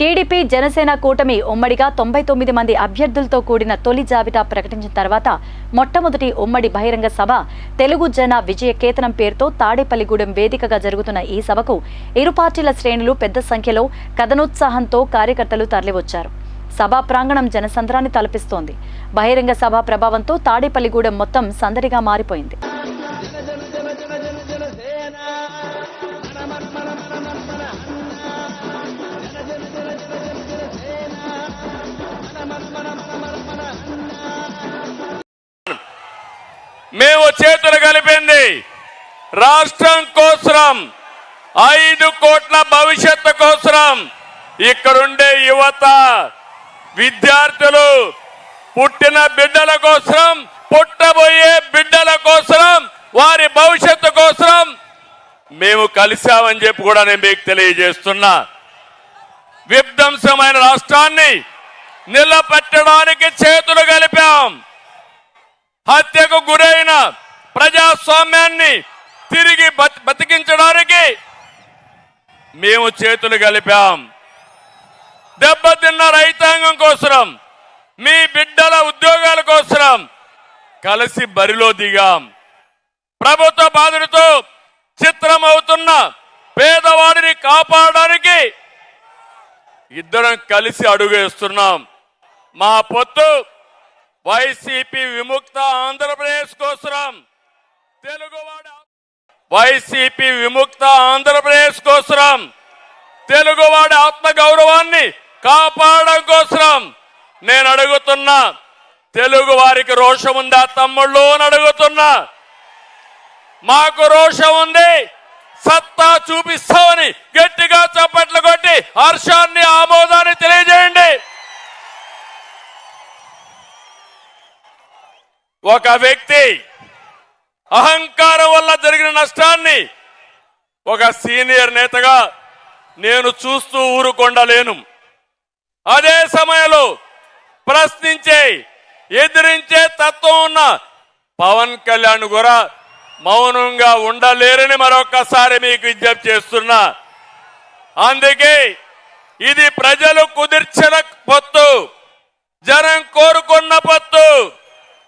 TDP Janasena కూటమి ఉమ్మడిగా తొంభై తొమ్మిది మంది అభ్యర్థులతో కూడిన తొలి జాబితా ప్రకటించిన తర్వాత మొట్టమొదటి ఉమ్మడి బహిరంగ సభ తెలుగు జన విజయ కేతనం పేరుతో తాడేపల్లిగూడెం వేదికగా జరుగుతున్న ఈ సభకు ఇరు పార్టీల శ్రేణులు పెద్ద సంఖ్యలో కథనోత్సాహంతో కార్యకర్తలు తరలివచ్చారు. సభా ప్రాంగణం జనసంద్రాన్ని తలపిస్తోంది. బహిరంగ సభ ప్రభావంతో తాడేపల్లిగూడెం మొత్తం సందడిగా మారిపోయింది. మేము చేతులు కలిపింది. రాష్ట్రం కోసరం. ఐదు కోట్ల భవిష్యత్తు కోసరం. ఇక్కడుండే యువత విద్యార్థులు పుట్టిన బిడ్డల కోసం పుట్టబోయే బిడ్డల కోసం వారి భవిష్యత్తు కోసం మేము కలిశామని చెప్పి కూడా నేను మీకు తెలియజేస్తున్నా. విధ్వంసమైన రాష్ట్రాన్ని నిలబెట్టడానికి చేతులు కలిపాం. హత్యకు గురైన ప్రజాస్వామ్యాన్ని తిరిగి బతి- బతికించడానికి మేము చేతులు కలిపాం. దెబ్బతిన్న రైతాంగం కోసరం మీ బిడ్డల ఉద్యోగాల కోసరం కలిసి బరిలో దిగాం. ప్రభుత్వ బాధలతో చిత్రమవుతున్న పేదవాడిని కాపాడడానికి ఇద్దరం కలిసి అడుగేస్తున్నాం. మా పొత్తు వైసీపీ విముక్త ఆంధ్రప్రదేశ్ కోసరం. తెలుగువాడ. వైసీపీ విముక్త ఆంధ్రప్రదేశ్ కోసరం. తెలుగువాడి ఆత్మ గౌరవాన్ని కాపాడడం కోసరం. నేను అడుగుతున్నా తెలుగు వారికి రోషం ఉందా తమ్ముళ్ళు అని అడుగుతున్నా. మాకు రోషం ఉంది సత్తా చూపిస్తామని గట్టిగా చప్పట్లు కొట్టి హర్షాన్ని ఆమోదాన్ని తెలియజేయండి. ఒక వ్యక్తి అహంకారం వల్ల జరిగిన నష్టాన్ని ఒక సీనియర్ నేతగా నేను చూస్తూ ఊరుకొండలేను. అదే సమయంలో ప్రశ్నించే ఎదిరించే తత్వం ఉన్న పవన్ కళ్యాణ్ కూడా మౌనంగా ఉండలేరని మరొకసారి మీకు విజ్ఞప్తి చేస్తున్నా. అందుకే ఇది ప్రజలు కుదిర్చిన పొత్తు జనం కోరుకున్న పొత్తు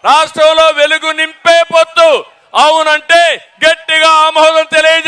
రాష్ట్రంలో వెలుగు నింపే పొత్తు అవునంటే గట్టిగా ఆమోదం తెలియ